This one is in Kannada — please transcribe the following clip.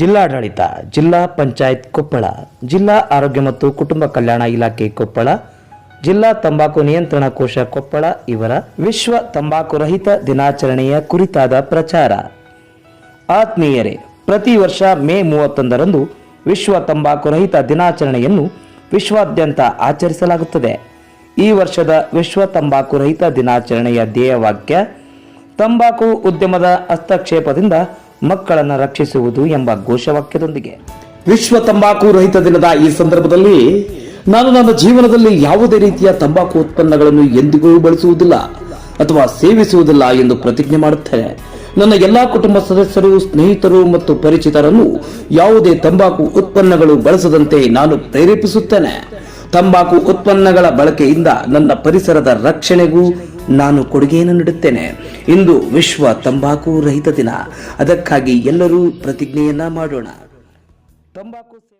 ಜಿಲ್ಲಾಡಳಿತ, ಜಿಲ್ಲಾ ಪಂಚಾಯತ್ ಕೊಪ್ಪಳ, ಜಿಲ್ಲಾ ಆರೋಗ್ಯ ಮತ್ತು ಕುಟುಂಬ ಕಲ್ಯಾಣ ಇಲಾಖೆ ಕೊಪ್ಪಳ, ಜಿಲ್ಲಾ ತಂಬಾಕು ನಿಯಂತ್ರಣ ಕೋಶ ಕೊಪ್ಪಳ ಇವರ ವಿಶ್ವ ತಂಬಾಕು ರಹಿತ ದಿನಾಚರಣೆಯ ಕುರಿತಾದ ಪ್ರಚಾರ. ಆತ್ಮೀಯರೇ, ಪ್ರತಿ ವರ್ಷ ಮೇ ಮೂವತ್ತೊಂದರಂದು ವಿಶ್ವ ತಂಬಾಕು ರಹಿತ ದಿನಾಚರಣೆಯನ್ನು ವಿಶ್ವಾದ್ಯಂತ ಆಚರಿಸಲಾಗುತ್ತದೆ. ಈ ವರ್ಷದ ವಿಶ್ವ ತಂಬಾಕು ರಹಿತ ದಿನಾಚರಣೆಯ ಧ್ಯೇಯವಾಕ್ಯ, ತಂಬಾಕು ಉದ್ಯಮದ ಹಸ್ತಕ್ಷೇಪದಿಂದ ಮಕ್ಕಳನ್ನು ರಕ್ಷಿಸುವುದು ಎಂಬ ಘೋಷವಾಕ್ಯದೊಂದಿಗೆ. ವಿಶ್ವ ತಂಬಾಕು ರಹಿತ ದಿನದ ಈ ಸಂದರ್ಭದಲ್ಲಿ ನಾನು ನನ್ನ ಜೀವನದಲ್ಲಿ ಯಾವುದೇ ರೀತಿಯ ತಂಬಾಕು ಉತ್ಪನ್ನಗಳನ್ನು ಎಂದಿಗೂ ಬಳಸುವುದಿಲ್ಲ ಅಥವಾ ಸೇವಿಸುವುದಿಲ್ಲ ಎಂದು ಪ್ರತಿಜ್ಞೆ ಮಾಡುತ್ತೇನೆ. ನನ್ನ ಎಲ್ಲಾ ಕುಟುಂಬ ಸದಸ್ಯರು, ಸ್ನೇಹಿತರು ಮತ್ತು ಪರಿಚಿತರನ್ನು ಯಾವುದೇ ತಂಬಾಕು ಉತ್ಪನ್ನಗಳು ಬಳಸದಂತೆ ನಾನು ಪ್ರೇರೇಪಿಸುತ್ತೇನೆ. ತಂಬಾಕು ಉತ್ಪನ್ನಗಳ ಬಳಕೆಯಿಂದ ನನ್ನ ಪರಿಸರದ ರಕ್ಷಣೆಗೂ ನಾನು ಕೊಡುಗೆಯನ್ನು ನೀಡುತ್ತೇನೆ. ಇಂದು ವಿಶ್ವ ತಂಬಾಕು ರಹಿತ ದಿನ. ಅದಕ್ಕಾಗಿ ಎಲ್ಲರೂ ಪ್ರತಿಜ್ಞೆಯನ್ನ ಮಾಡೋಣ. ತಂಬಾಕು